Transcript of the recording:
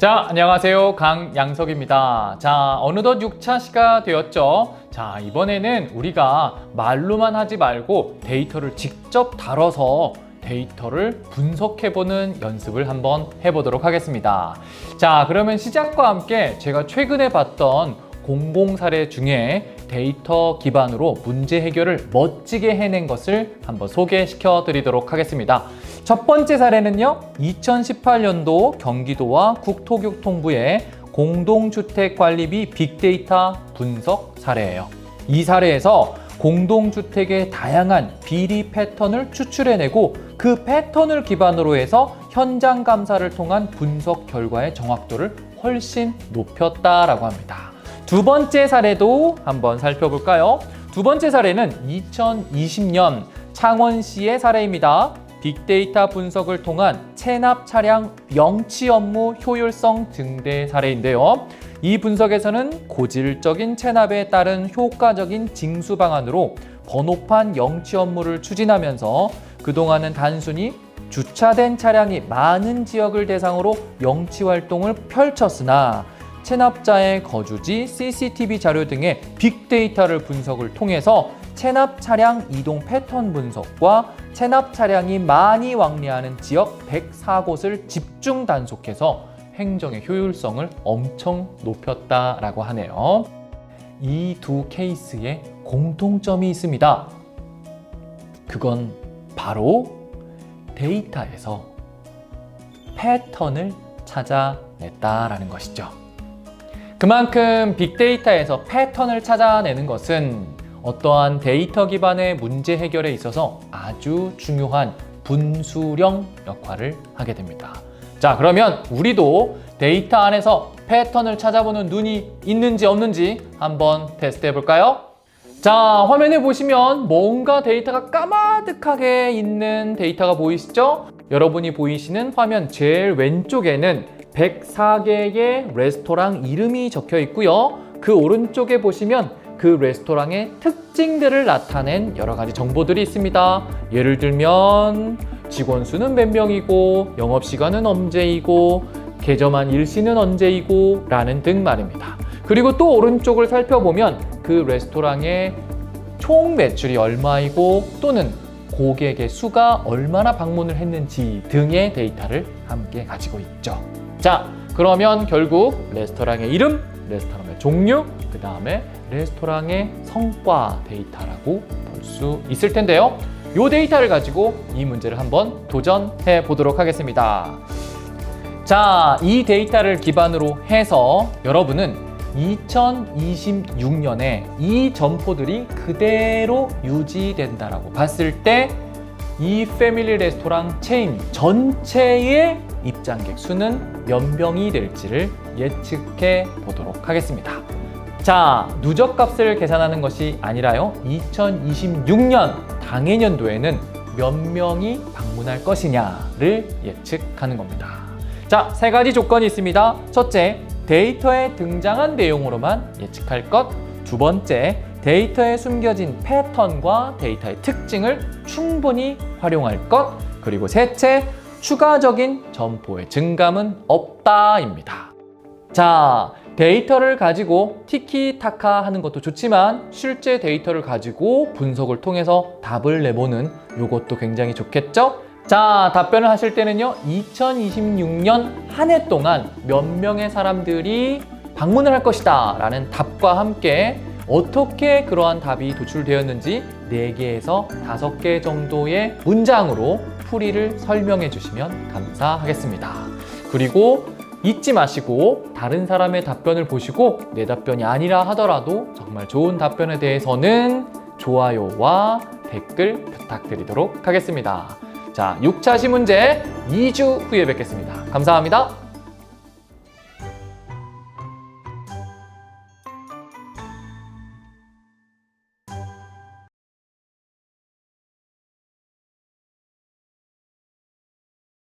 자, 안녕하세요. 강양석입니다. 자, 어느덧 6차 시가 되었죠. 자, 이번에는 우리가 말로만 하지 말고 데이터를 직접 다뤄서 데이터를 분석해보는 연습을 한번 해보도록 하겠습니다. 자, 그러면 시작과 함께 제가 최근에 봤던 공공 사례 중에 데이터 기반으로 문제 해결을 멋지게 해낸 것을 한번 소개시켜 드리도록 하겠습니다. 첫 번째 사례는요, 2018년도 경기도와 국토교통부의 공동주택관리비 빅데이터 분석 사례예요. 이 사례에서 공동주택의 다양한 비리 패턴을 추출해내고 그 패턴을 기반으로 해서 현장 감사를 통한 분석 결과의 정확도를 훨씬 높였다라고 합니다. 두 번째 사례도 한번 살펴볼까요? 두 번째 사례는 2020년 창원시의 사례입니다. 빅데이터 분석을 통한 체납 차량 명치 업무 효율성 증대 사례인데요. 이 분석에서는 고질적인 체납에 따른 효과적인 징수 방안으로 번호판 영치 업무를 추진하면서 그동안은 단순히 주차된 차량이 많은 지역을 대상으로 영치 활동을 펼쳤으나 체납자의 거주지, CCTV 자료 등의 빅데이터를 분석을 통해서 체납 차량 이동 패턴 분석과 체납 차량이 많이 왕래하는 지역 104곳을 집중 단속해서 행정의 효율성을 엄청 높였다라고 하네요. 이 두 케이스에 공통점이 있습니다. 그건 바로 데이터에서 패턴을 찾아냈다라는 것이죠. 그만큼 빅데이터에서 패턴을 찾아내는 것은 어떠한 데이터 기반의 문제 해결에 있어서 아주 중요한 분수령 역할을 하게 됩니다. 자, 그러면 우리도 데이터 안에서 패턴을 찾아보는 눈이 있는지 없는지 한번 테스트 해 볼까요? 자, 화면에 보시면 뭔가 데이터가 까마득하게 있는 데이터가 보이시죠? 여러분이 보이시는 화면 제일 왼쪽에는 104개의 레스토랑 이름이 적혀 있고요. 그 오른쪽에 보시면 그 레스토랑의 특징들을 나타낸 여러 가지 정보들이 있습니다. 예를 들면 직원 수는 몇 명이고 영업 시간은 언제이고 개점한 일시는 언제이고 라는 등 말입니다. 그리고 또 오른쪽을 살펴보면 그 레스토랑의 총 매출이 얼마이고 또는 고객의 수가 얼마나 방문을 했는지 등의 데이터를 함께 가지고 있죠. 자, 그러면 결국 레스토랑의 이름, 레스토랑의 종류, 그 다음에 레스토랑의 성과 데이터라고 볼 수 있을 텐데요. 이 데이터를 가지고 이 문제를 한번 도전해 보도록 하겠습니다. 자, 이 데이터를 기반으로 해서 여러분은 2026년에 이 점포들이 그대로 유지된다라고 봤을 때 이 패밀리 레스토랑 체인 전체의 입장객 수는 몇 명이 될지를 예측해 보도록 하겠습니다. 자, 누적 값을 계산하는 것이 아니라요. 2026년 당해년도에는 몇 명이 방문할 것이냐를 예측하는 겁니다. 자, 세 가지 조건이 있습니다. 첫째, 데이터에 등장한 내용으로만 예측할 것. 두 번째, 데이터에 숨겨진 패턴과 데이터의 특징을 충분히 활용할 것. 그리고 셋째, 추가적인 점포의 증감은 없다입니다. 자, 데이터를 가지고 티키타카 하는 것도 좋지만 실제 데이터를 가지고 분석을 통해서 답을 내보는 이것도 굉장히 좋겠죠? 자, 답변을 하실 때는요, 2026년 한 해 동안 몇 명의 사람들이 방문을 할 것이다 라는 답과 함께 어떻게 그러한 답이 도출되었는지 4개에서 5개 정도의 문장으로 풀이를 설명해 주시면 감사하겠습니다. 그리고 잊지 마시고 다른 사람의 답변을 보시고 내 답변이 아니라 하더라도 정말 좋은 답변에 대해서는 좋아요와 댓글 부탁드리도록 하겠습니다. 자, 6차 시문제 2주 후에 뵙겠습니다. 감사합니다.